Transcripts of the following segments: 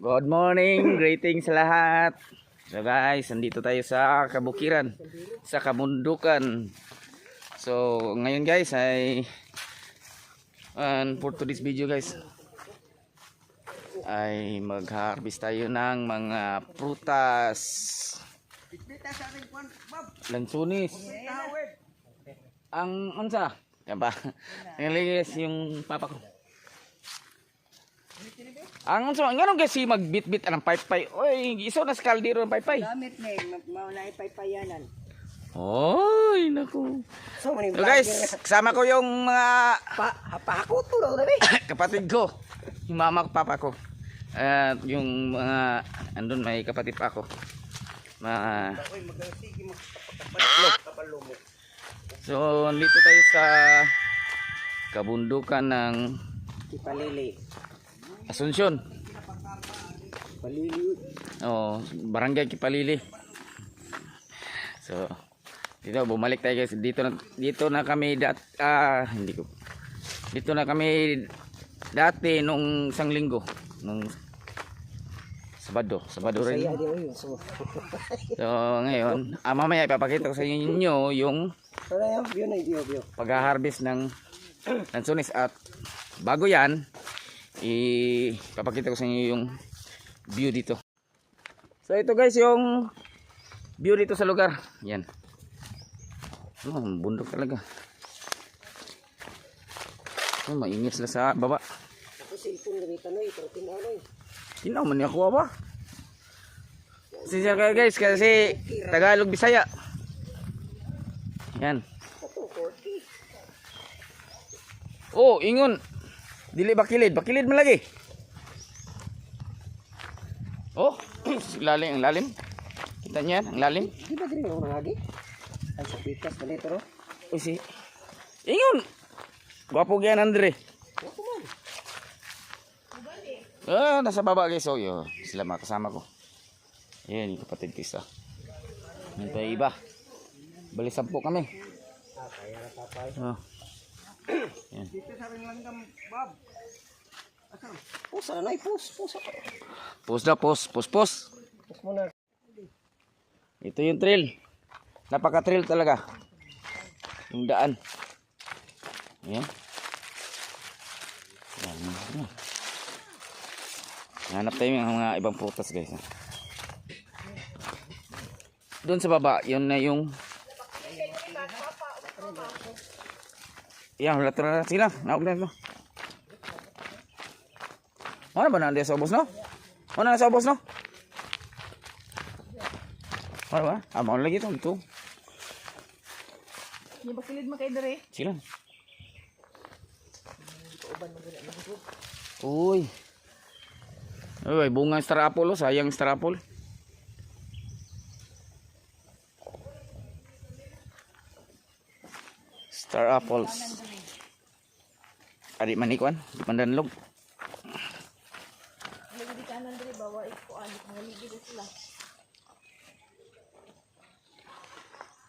Good morning, greetings sa lahat. So guys, nandito tayo sa kabukiran, sa kabundukan. So ngayon guys ay and for today's video guys ay mag-harvest tayo ng mga prutas. Lansunis. Ang unsa? Yan ba? Nalilis yung papa ko. Ang unsa, ngano kasi magbit-bit ang paypay. Oy, iso na sa kaldero ng paypay. Gamit na eh, mauna ipaypayanan. Oy, naku. So, So guys, kasama ko yung mga pa, pa ako to daw kapatid ko. Yung mama ko, papa ko. At yung mga, andun may kapatid pa ako. Mo. so, nandito tayo sa kabundukan ng Ipalili. Asunsyon. Palili. Oh, barangay Kipalili. So, dito bumalik tayo guys. Dito na dito na kami dat ah, hindi ko. Dito na kami dati nung isang linggo, nung Sabado, Sabado rin. So, ngayon, ah, mamaya ipapakita ko sa inyo yung pag-harvest ng lansones at bago yan, ipapakita ko sa inyo yung view dito. So ito guys yung view dito sa lugar. Yan. Oh, bundok talaga. Oh, mainit sila sa baba. Ako cellphone gamitan oy, pero tinanoy. Tinaw man ni ako ba? Sinsya kayo guys kasi Tagalog Bisaya. Yan. Ato 40. Oh, ingon. Dili bakilid, bakilid man lagi. Oh, lalim, ang lalim. Kita niya, ang lalim. Di ba diri mo lagi? Ay sa pitas na dito ro. Uy, si... Ingon! Gwapo yan, Andre. Ako man. Ah, nasa baba guys. Oh, yun. Sila mga kasama ko. Yan, yung kapatid ko isa. Ito iba. Bali sampu kami. Ah, kaya na papay. Oh. Yan. Dito sa ring langgam, Bob. Asa? Pusa na, pus, pusa. Pus na, pus, pus, pus. Pus mo na. Ito yung trail. Napaka-trail talaga. Yung daan. Ayan. Ayan. Hanap tayo ng mga ibang prutas guys. Doon sa baba, yun na yung Yan, na sila. Naog na ito. Ano ba na sa ubos no? Ano na sa ubos no? Ano ba? Ah, mau lagi ito. Ito. Yung bakilid mo kay Dere. Sila. Uy. Uy, bunga ng star apple oh. Sayang star apple. Star apples. Adik manikwan. Di pandanlog. Lagi di kanan Dere, bawa iko anik. Ngaligi na sila.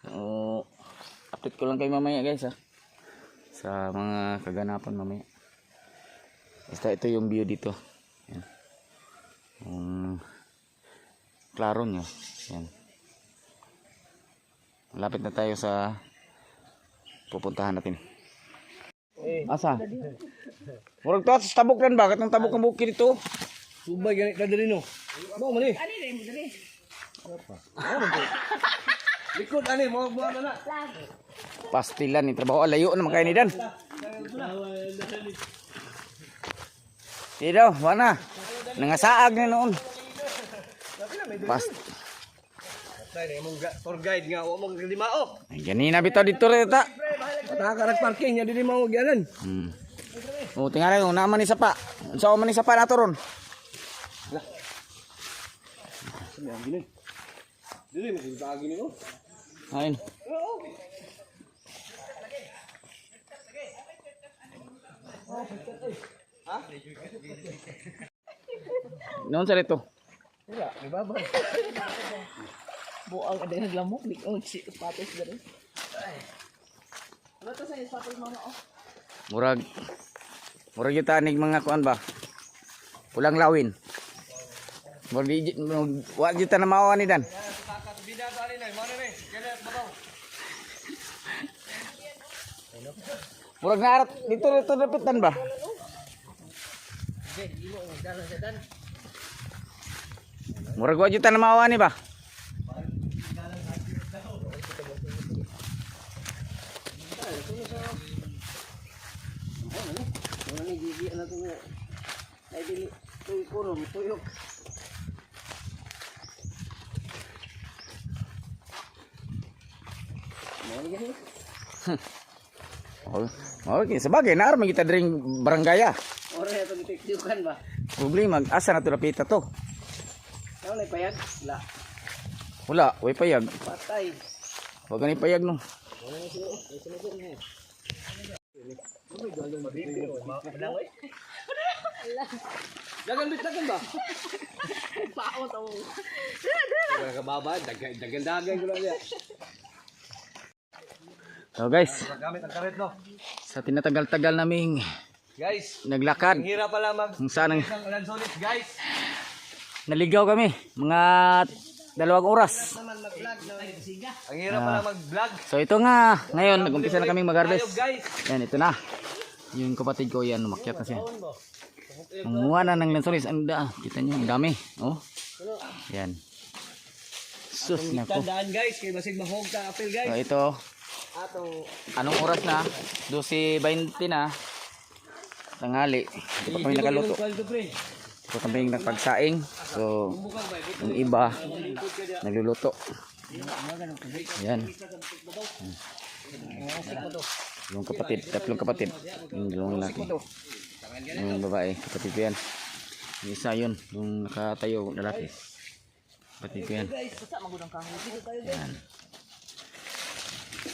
So, update ko lang kayo mamaya guys ha. Sa mga kaganapan mamaya. Basta ito yung view dito. Yan. Yung klaro nyo. Yan. Malapit na tayo sa pupuntahan natin. Asa? Murag to, sa tabok lang. Bakit ng tabok ang bukid dito? Subay ganit ka diri no. Mo man eh. Ani rin mo Dere. Likod ani mo mo na. Pastilan ni trabaho. Layo naman kayo ni Dan. Dito, wana. Nangasaag na noon. Past. Dai mo tour guide nga wa mo limao. Ay, ganina bitaw dito rin ta. Pataka parking nya dili mo gyanan. Hmm. O, tingnan lang, naman ni sapa. Sa man ni sapa nato ron. Sabi ang gini. Dili mo kita gini oh. Ayun. Noon sa rito. Wala, may babay. Buang ada yang lamok di oh si patos Dere. Ano to sa sapatos mo oh? Murag. Murag yung tanig mga kuan ba? Pulang lawin. Di wag juta na mawa ni Dan. Murag narat dito dito dapitan ba? Murag wag juta na mawa ni ba? Wala na to. Ay dili tuy kurom tuyok. Oh, okay, sabagay na arman kita dring barangay ah. Ora to gitikjukan ba. Problema asa na to napita to? Ano na payag? La. Wala, way payag. Patay. Wag gani payag no. Dagan bit dagan ba? Pao to. Wala ka baba, dagan dagan dagan ko lang ya. So guys, Gamit ang karet no. sa tinatagal-tagal naming Guys, naglakad, ang hirap pala mag kung saan ang isang lansones guys. naligaw kami, mga dalawang oras. Ang hirap pala mag-vlog. So ito nga, ngayon nag-umpisa na kaming mag-harvest. Yan, ito na. Yung kapatid ko yan, umakyat na siya. Manguha na ng lansones. Ang da, kita nyo, ang dami. Oh. Yan. Sus, nako. Tandaan guys, kay basig mahog ta apel So guys. ito, Atong anong oras na? 12.20 na. Tanghali. Hindi pa kami nakaluto. So kami nagpagsaing. So, yung iba, nagluluto. Yan. Yung kapatid, tatlong kapatid. Yung dalawang lalaki. Yung babae, kapatid ko yan. Yung isa yun, yung nakatayo lalaki. Kapatid ko yan. Yan.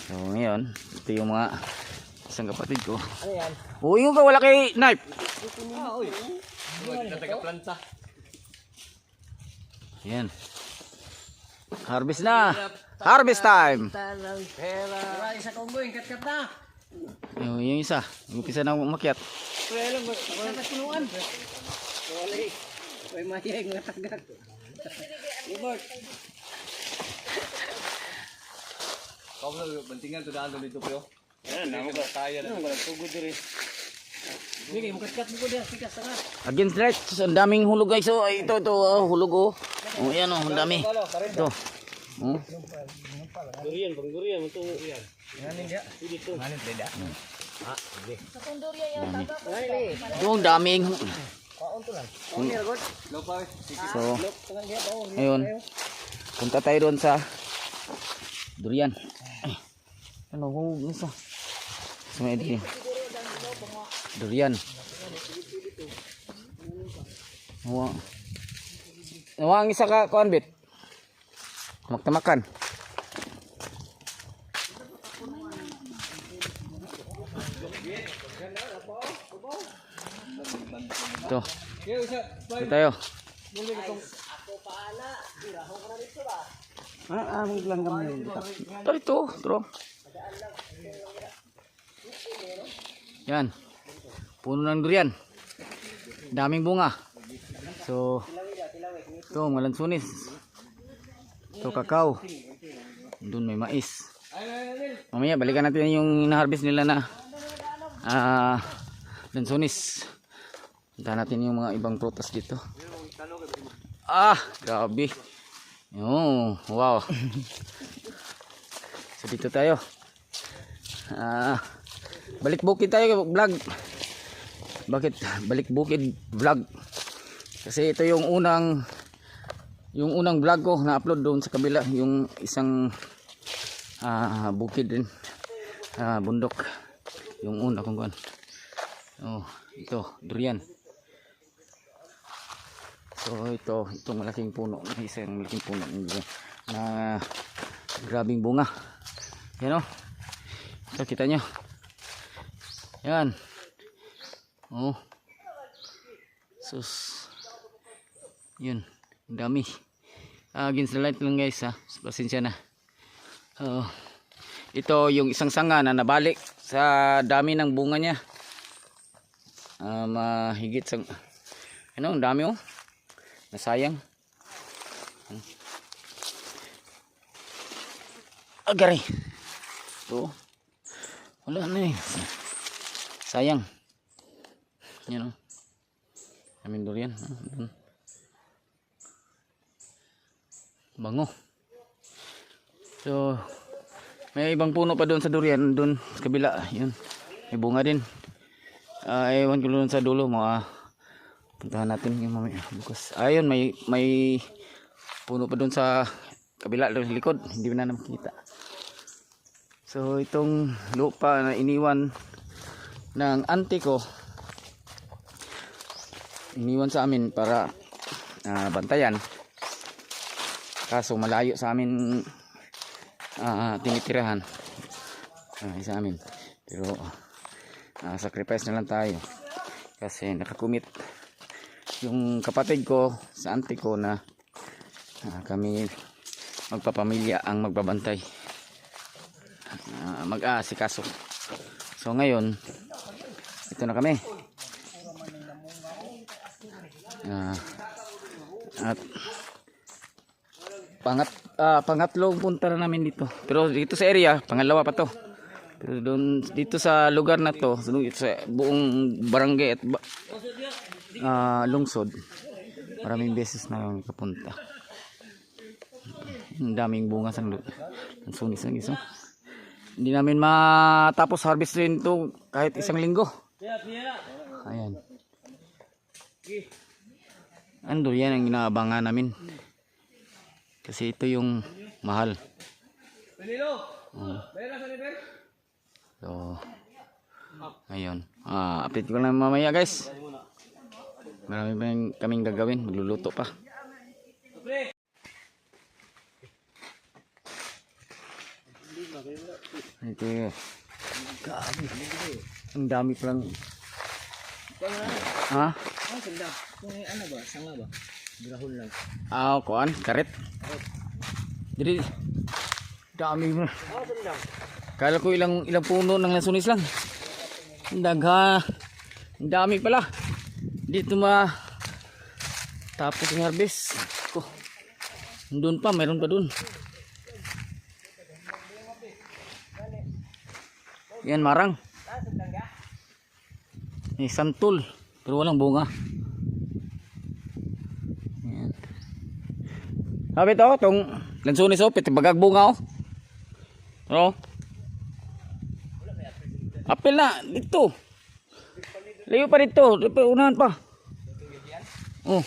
So ngayon, ito yung mga isang kapatid ko. Ano yan? Uy, yung wala kay knife. Ah, oy. Nataga planta. Yan. Harvest na. Harvest time. Isa kong boy, kat-kat na. Yung, yung isa, yung umpisa na umakyat. Alam mo, wala na punuan. Wala eh. May mayay mga tagak. Ibot. Kau na bantingan to daan dito pero. Yan, namo ka kaya na. Wala tugod diri. Sige, mo kat-kat mo ko diha, sikas na. Against right, ang daming hulog guys. Oh, ay, ito, ito, oh, hulog oh. Oh, yan oh, ang dami. Ito. Oh. Durian, bang durian mo to. Yan. Yan dia. Dito. Manin beda. Sa kondorya yung taga ko. Ito, ang daming. Niya. So, ngayon, punta tayo doon sa durian. Ano, hulog isa. Sa may din. Durian. Nawa. Nawa ang isa ka, kuan bit. Magtamakan. Ito. Ito tayo. Ah, ah, lang kami. Ito, ito. Ito. Yan. Puno ng durian. Daming bunga. So, ito, malansunis. Ito, kakao. Doon may mais. Mamaya, balikan natin yung na-harvest nila na ah, lansunis. Punta natin yung mga ibang prutas dito. Ah, grabe. Oh, wow. so dito tayo. Ah, balik bukid tayo vlog. Bakit balik bukid vlog? Kasi ito yung unang yung unang vlog ko na upload doon sa kabila yung isang ah, bukid din. Ah, bundok. Yung una kong kuan. Oh, ito, durian. So ito, itong malaking puno, isang malaking puno na grabing bunga. Yan o. Ito kita nyo. Yan. Oh. Sus. Yun. Dami. Ah, against the light lang guys ha. Pasensya na. Oh. Ito yung isang sanga na nabalik sa dami ng bunga niya. Ah, mahigit sa ano, ang dami oh nasayang Agari. Ito. Wala na eh. Sayang. Yan o. Amin durian. Ah, dun. Bango. So, may ibang puno pa doon sa durian. Doon sa kabila. Yun. May bunga din. Ah, ewan ko doon sa dulo. Mga puntahan natin yung mamaya. Bukas. Ayun, may may puno pa doon sa kabila doon sa likod. Hindi na nakita. So itong lupa na iniwan ng auntie ko iniwan sa amin para ah, bantayan. Kaso malayo sa amin ah, tinitirahan. Ah, sa amin. Pero ah, sacrifice na lang tayo. Kasi nakakumit yung kapatid ko sa auntie ko na ah, kami magpapamilya ang magbabantay. Uh, mag-aasikaso. So ngayon ito na kami. Ah, at pangat ah, pangatlong punta na namin dito. Pero dito sa area pangalawa pa to. Pero doon dito sa lugar na to sa sa buong barangay at ba, ah, lungsod maraming beses na kami kapunta. Ang daming bunga sa ang sunis ng iso. Hindi namin matapos harvest rin to kahit isang linggo. Ayan. Ando yan ang inaabangan namin kasi ito yung mahal Oo. so ayun ah, update ko lang mamaya guys marami pa yung kaming gagawin magluluto pa ito yun ang dami palang ha? Ah, sanda. Kung ano ba? Sanga ba? Grahol lang. Ah, kuan, karet. Jadi dami mo. Kala ko ilang ilang puno ng lansunis lang. Ang Dagha. Dami pala. Dito ma tapos yung harvest. Ko. Doon pa, mayroon pa doon. Yan marang. May santol. Pero walang bunga. Sabi to, itong lansunis oh, piti bagag bunga oh. Oh. Apil na, dito. Layo pa dito, unahan pa. Oh.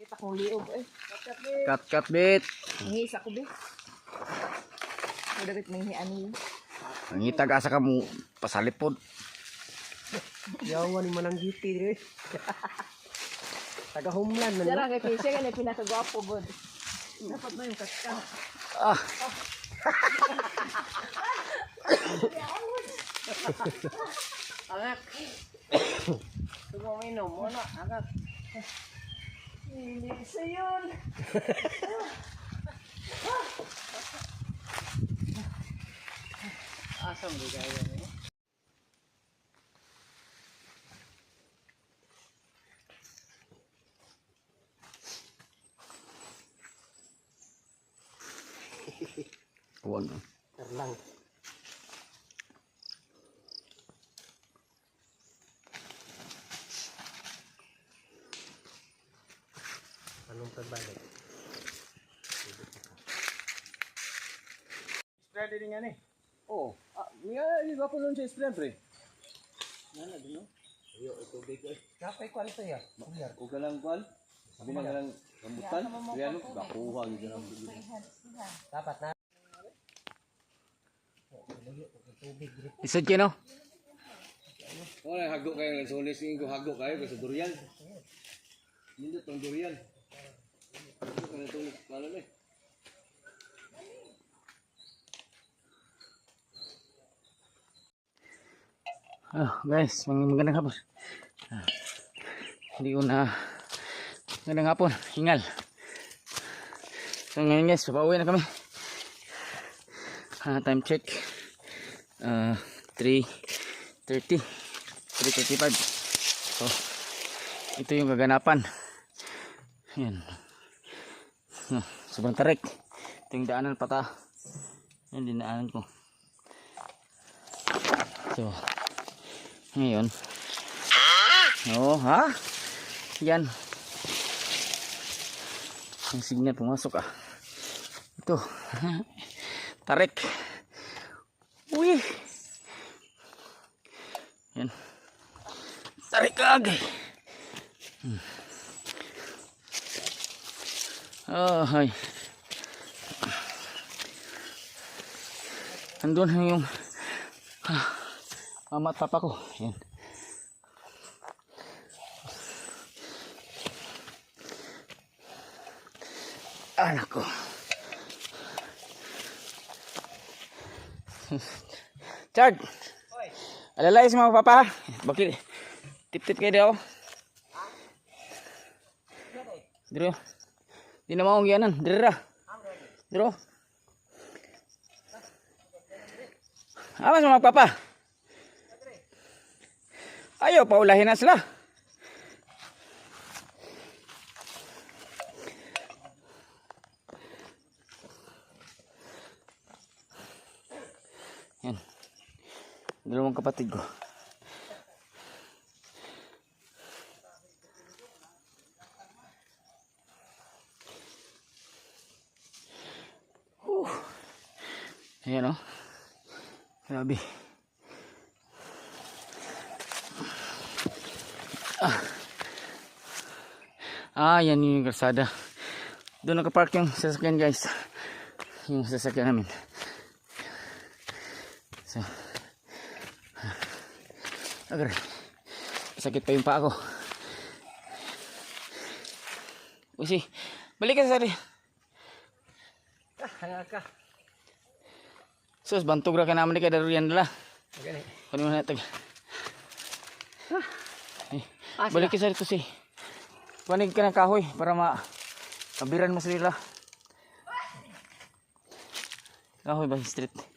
Kita kong liog eh. Cut cut bit. Nangisa ko be. Madabit may hiani. Nangita ka sa kamu pasalipod. Yawan ni manang giti dire. Taga homeland man. Sara kay kay siya ganay pinakagwapo bod. Dapat na yung kaska. Ah. Angak. Sumo minom mo na. Angak. Hindi sa yun. Asam di kaya Huwag. Terlang. Anong pagbalik? Spread din nga ni. Oh, ah, nga ni gapo nun siya spread pre. Nana din no? Ayo, ito big eh. Kapay kwal sa ya. O galang kwal. Sabi na rambutan. Kaya no, gakuha gyud ang Dapat na. Isod kayo no? Wala hago kayo ng solis ko hago kayo kasi durian. Hindi tong durian. Itong lalo na eh. Ah, guys, mag- magandang hapon. Ah, hindi ko na magandang hapon, hingal. So ngayon guys, papauwi na kami. Ah, time check. Ah, 3.30. 335. So, ito yung kaganapan. Yan. Hmm, sobrang tarik. Ito yung daanan pata. Yan, dinaanan ko. So, ngayon. Oh, ha? Yan. Ang signal pumasok ah. Ito. Tarik. Uy. Yan. Tarik agay. Hmm. Oh, ay. Andun na yung ah, mama at papa ko. Yan. Anak ko. Chard. Alalay sa mga papa. Bakit? Tip-tip kayo daw. Diro. Di na maong yanan. Diro ra. Diro. Awas mga papa. Ayaw, paulahin na sila. Kapatid ko. Whew. Ayan o. Grabe. Ah. ah, yan yung kalsada. Doon nakapark yung sasakyan guys. Yung sasakyan namin. Agar, sakit pa yung paa ko. Usi, balik ka sa sari. Ah, hanga ka. Sus, bantog ra ka naman ka daruyan nila. Gani. Kunin mo na tag. Eh, Ah, balik ka sa rito si. Panig ka ng kahoy para ma kabiran mo sila. Kahoy ba street?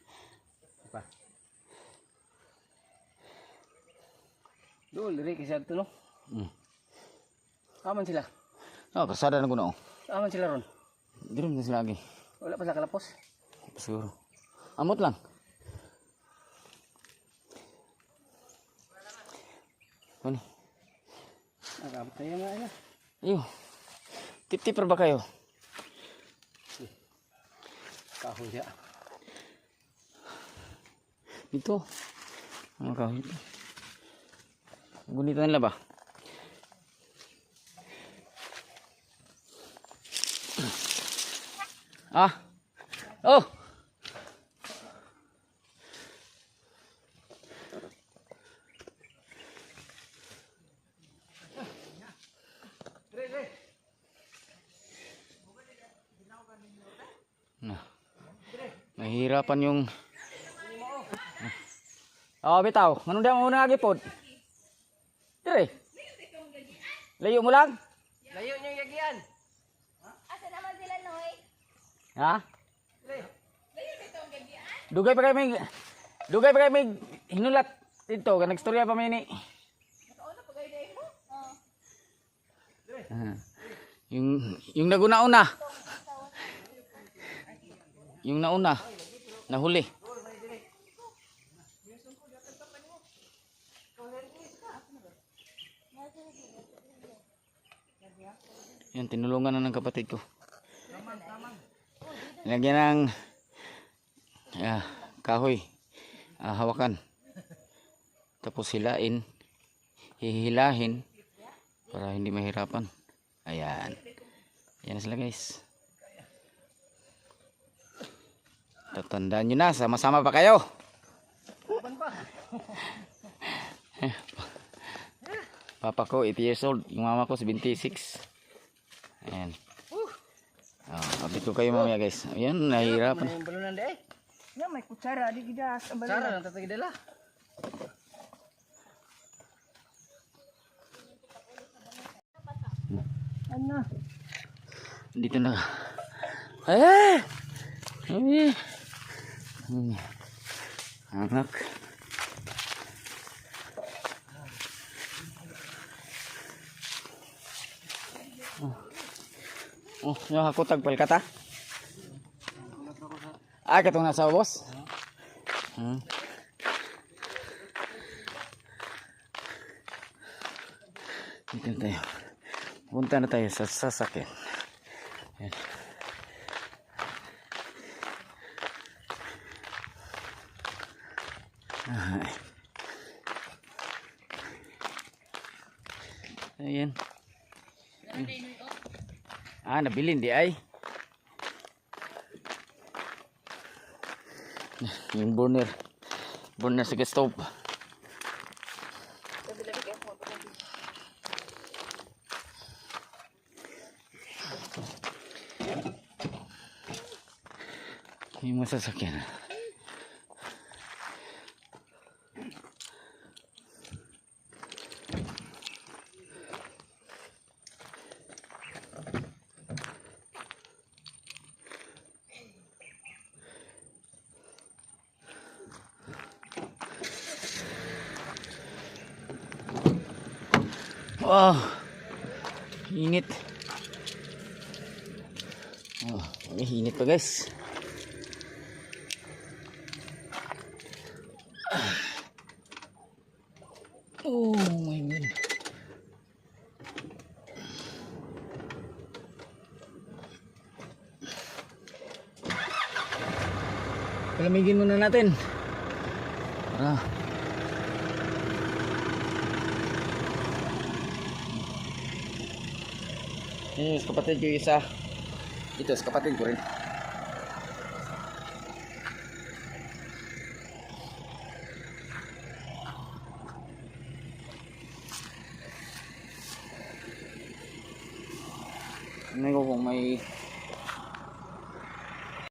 Doon, diri kasi ato no. Hmm. Aman sila. Oh, kasada na ko na oh. Aman sila ron. Diram na sila lagi. Wala pa sila kalapos. Siguro. Amot lang. Ano? Nakabot tayo nga ina. Iyo. Tip-tipper ba kayo? Kahoy siya. Ito. Ano kahoy ito? Gunita nila ba? Ah. Oh. Nah. Nahihirapan yung Oh, bitaw. Manong daw mo na gipod. Layo mo lang? Layo niyo yagian. Asa naman sila, Noy? Ha? Dugay pa kayo may Dugay pa kayo may hinulat dito, ka nagstorya pa may ni. Ah. Yung yung naguna-una. Yung nauna, nahuli. Yan, tinulungan na ng kapatid ko. Lagyan ng ah, kahoy. Ah, hawakan. Tapos hilain. Hihilahin. Para hindi mahirapan. Ayan. Ayan na sila guys. Tatandaan nyo na. Sama-sama pa kayo. Papa ko 80 years old. Yung mama ko 76. Ayan. Oh, update ko kayo mamaya guys. Ayan, nahihirapan. May balunan na eh. Yan, may kutsara. Di gidas. Kutsara na tatagid dala. Ano? Dito na. Eh! Ay! Anak. Oh. Yung hakutag palkata. Ah, katong nasa boss. Hmm. Dito na tayo. Punta na tayo sa sasakyan. Yan. Ay. Ayan. Ah, nabili hindi ay. Yung burner. Burner sa stove. Yung masasakyan. Wow. Guys. Oh my god. Palamigin muna natin. Ah. Yung kapatid ko isa. Ito, kapatid ko rin.